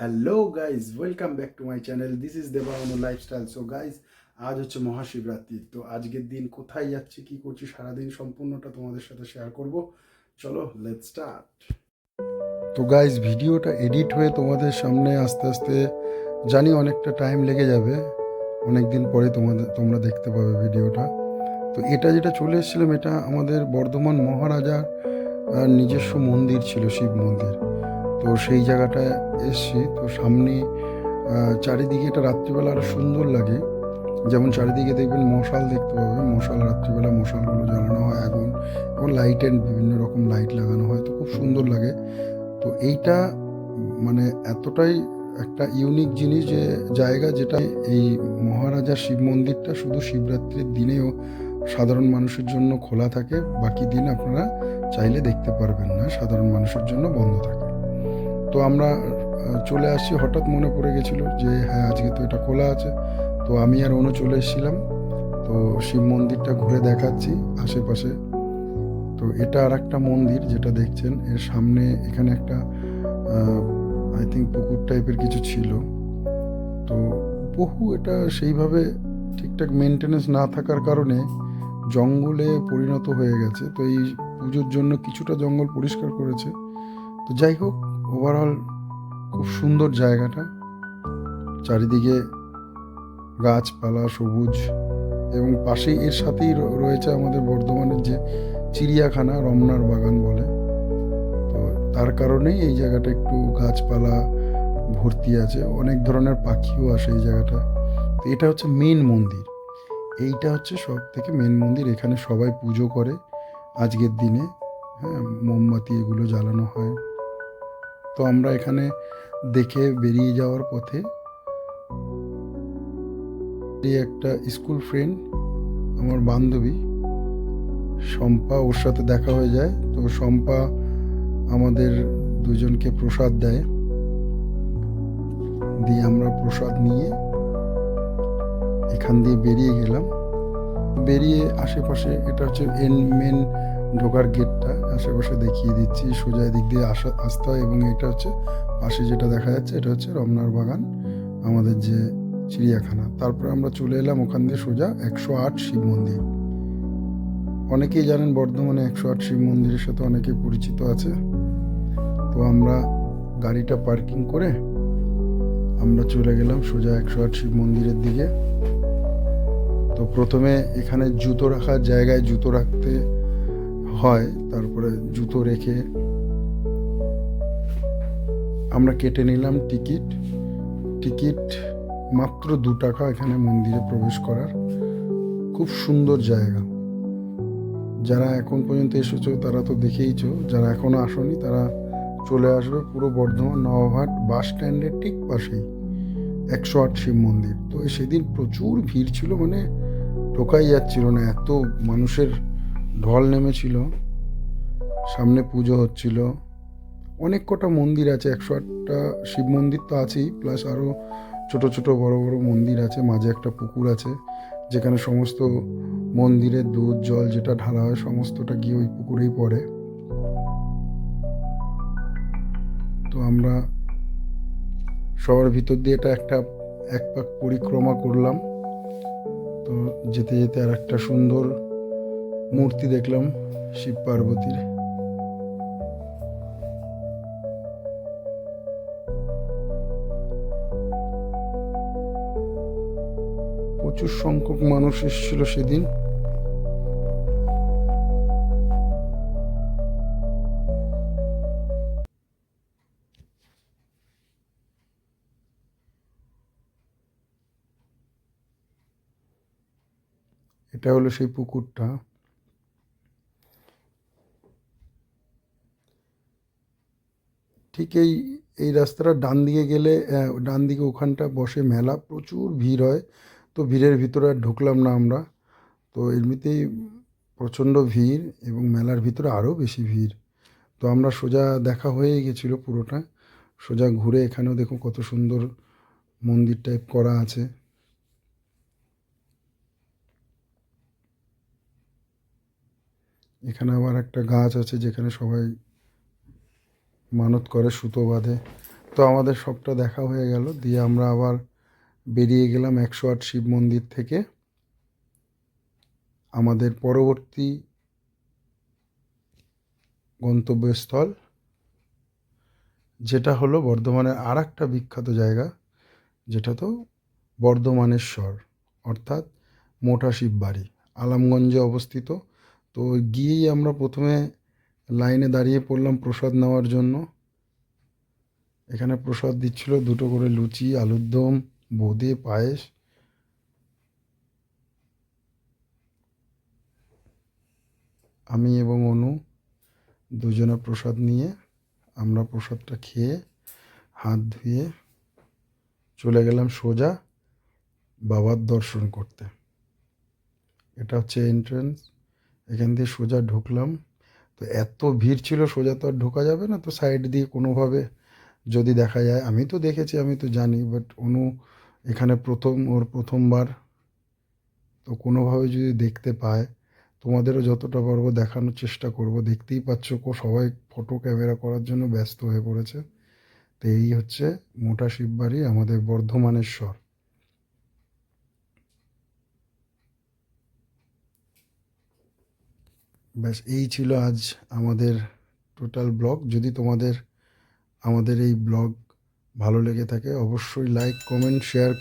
Hello guys welcome back to my channel this is Debayan lifestyle so guys আজ হচ্ছে মহাশিবরাত্রি। তো আজকের দিন কোথায় যাচ্ছি, কি করছি, সারাদিন সম্পূর্ণটা তোমাদের সাথে শেয়ার করব। চলো লেট স্টার্ট তো গাইজ ভিডিওটা এডিট হয়ে তোমাদের সামনে আস্তে আস্তে জানি অনেকটা টাইম লেগে যাবে। অনেক দিন পরে তোমাদের, তোমরা দেখতে পাবে ভিডিওটা। তো এটা যেটা চলে এসেছিলাম, এটা আমাদের বর্ধমান মহারাজার নিজস্ব মন্দির ছিল, শিব মন্দির। তো সেই জায়গাটায় এসছি। তো সামনে চারিদিকে এটা রাত্রিবেলা আরও সুন্দর লাগে। যেমন চারিদিকে দেখবেন মশাল দেখতে পাবে মশাল রাত্রিবেলা মশালগুলো জ্বালানো হয় আগুন এবং লাইটের বিভিন্ন রকম লাইট লাগানো হয়। তো খুব সুন্দর লাগে। তো এইটা মানে এতটাই একটা ইউনিক জিনিস যে, জায়গা যেটা এই মহারাজার শিব মন্দিরটা শুধু শিবরাত্রির দিনেও সাধারণ মানুষের জন্য খোলা থাকে। বাকি দিন আপনারা চাইলে দেখতে পারবেন না। সাধারণ মানুষের জন্য বন্ধ থাকে। তো আমরা চলে আসছি। হঠাৎ মনে পড়ে গেছিল যে হ্যাঁ আজকে তো এটা খোলা আছে। তো আমি আর অনু চলে এসেছিলাম। তো শিব মন্দিরটা ঘুরে দেখাচ্ছি আশেপাশে। তো এটা আর একটা মন্দির যেটা দেখছেন। এর সামনে এখানে একটা আই থিঙ্ক পুকুর টাইপের কিছু ছিল। তো বহু এটা সেইভাবে ঠিকঠাক মেনটেনেন্স না থাকার কারণে জঙ্গলে পরিণত হয়ে গেছে। তো এই পুজোর জন্য কিছুটা জঙ্গল পরিষ্কার করেছে। তো যাই হোক ওভারঅল খুব সুন্দর জায়গাটা। চারিদিকে গাছপালা, সবুজ এবং পাশেই এর সাথেই রয়েছে আমাদের বর্ধমানের যে চিড়িয়াখানা, রমনার বাগান বলে। তো তার কারণেই এই জায়গাটা একটু গাছপালা ভর্তি আছে, অনেক ধরনের পাখিও আসে এই জায়গাটা তো এটা হচ্ছে মেন মন্দির। এইটা হচ্ছে সব থেকে মেন মন্দির, এখানে সবাই পুজো করে। আজকের দিনে হ্যাঁ মোমবাতি এগুলো জ্বালানো হয়। তো আমরা এখানে দেখে বেরিয়ে যাওয়ার পথে একটা স্কুল ফ্রেন্ড, আমার বান্ধবী, শম্পা ওর সাথে দেখা হয়ে যায়। তো শম্পা আমাদের দুজনকে প্রসাদ দেয়। দিয়ে আমরা প্রসাদ নিয়ে এখান দিয়ে বেরিয়ে গেলাম। বেরিয়ে আশেপাশে এটা হচ্ছে এন মেন ঢোকার গেটটা আশেপাশে দেখিয়ে দিচ্ছি, সোজা দিক দিয়ে আসা আসতে হয় এবং এটা হচ্ছে পাশে যেটা দেখা যাচ্ছে, এটা হচ্ছে রমনার বাগান, আমাদের যে চিড়িয়াখানা। তারপরে আমরা চলে এলাম ওখান দিয়ে সোজা একশো আট শিব মন্দির। অনেকেই জানেন বর্ধমানে একশো আট শিব মন্দিরের সাথে অনেকে পরিচিত আছে। তো আমরা গাড়িটা পার্কিং করে আমরা চলে গেলাম সোজা একশো আট শিব মন্দিরের দিকে। তো প্রথমে এখানে জুতো রাখার জায়গায় জুতো রাখতে হয়, তারপরে জুতো রেখে আমরা কেটে নিলাম টিকিট। টিকিট মাত্র দু টাকা এখানে মন্দিরে প্রবেশ করার। খুব সুন্দর জায়গা। যারা এখন পর্যন্ত এসেছ, তারা তো দেখেইছো, যারা এখনও আসনি, তারা চলে আসবে পুরো বর্ধমান নবাবহাট বাস স্ট্যান্ডের ঠিক পাশেই, একশো আট শিব মন্দির। তো সেদিন প্রচুর ভিড় ছিল মানে ঢোকাই যাচ্ছিল না, এত মানুষের ঢল নেমেছিল, সামনে পুজো হচ্ছিল। অনেক কটা মন্দির আছে, একশো আটটা শিব মন্দির তো আছেই প্লাস আরও ছোট ছোট বড় বড় মন্দির আছে, মাঝে একটা পুকুর আছে, যেখানে সমস্ত মন্দিরের দুধ, জল যেটা ঢালা হয়, সমস্তটা গিয়ে ওই পুকুরেই পড়ে। তো আমরা সবার ভিতর দিয়ে এটা একটা এক পাক পরিক্রমা করলাম। তো যেতে যেতে আর একটা সুন্দর মূর্তি দেখলাম শিব পার্বতীর। প্রচুর সংখ্যক মানুষ এসেছিল সেদিন। এটা হলো সেই পুকুরটা। ঠিক এই এই রাস্তাটা ডান দিকে গেলে ডান দিকে ওখানটা বসে মেলা, প্রচুর ভিড় হয়। তো ভিড়ের ভিতরে আর ঢুকলাম না আমরা। তো এমনিতেই প্রচণ্ড ভিড় এবং মেলার ভিতরে আরও বেশি ভিড়। তো আমরা সোজা দেখা হয়ে গেছিল পুরোটা। সোজা ঘুরে এখানেও দেখো কত সুন্দর মন্দির টাইপ করা আছে। এখানে আবার একটা গাছ আছে যেখানে সবাই মানত করে, সুতো বাঁধে। তো আমাদের সবটা দেখা হয়ে গেল। দিয়ে আমরা আবার বেরিয়ে গেলাম একশো আট শিব মন্দির থেকে। আমাদের পরবর্তী গন্তব্যস্থল, যেটা হলো বর্ধমানের আর একটা বিখ্যাত জায়গা, যেটা তো বর্ধমানেশ্বর, অর্থাৎ মোটা শিব বাড়ি, আলামগঞ্জে অবস্থিত। তো গিয়েই আমরা প্রথমে লাইনে দাঁড়িয়ে পড়লাম প্রসাদ নেওয়ার জন্য। এখানে প্রসাদ দিচ্ছিল দুটো করে লুচি, আলুর দম, বোঁদে, পায়েস। আমি এবং অনু দুজনে প্রসাদ নিয়ে আমরা প্রসাদটা খেয়ে হাত ধুয়ে চলে গেলাম সোজা বাবার দর্শন করতে। এটা হচ্ছে এন্ট্রান্স এখান দিয়ে সোজা ঢুকলাম। তো এত ভিড় ছিল, সোজা তো আর ঢোকা যাবে না। তো সাইড দিয়ে কোনোভাবে যদি দেখা যায়, আমি তো দেখেছি, আমি তো জানি বাট অনু এখানে প্রথম, ওর প্রথমবার। তো কোনোভাবে যদি দেখতে পায়, তোমাদেরও যতটা পারব দেখানোর চেষ্টা করব। দেখতেই পাচ্ছ কো, সবাই ফটো ক্যামেরা করার জন্য ব্যস্ত হয়ে পড়েছে। তো এই হচ্ছে মোটা শিববাড়ি, আমাদের বর্ধমানেশ্বর। ব্যাস, এই ছিল আজ আমাদের টোটাল ব্লগ যদি তোমাদের, আমাদের এই ব্লগ ভালো লেগে থাকে, অবশ্যই লাইক কমেন্ট শেয়ার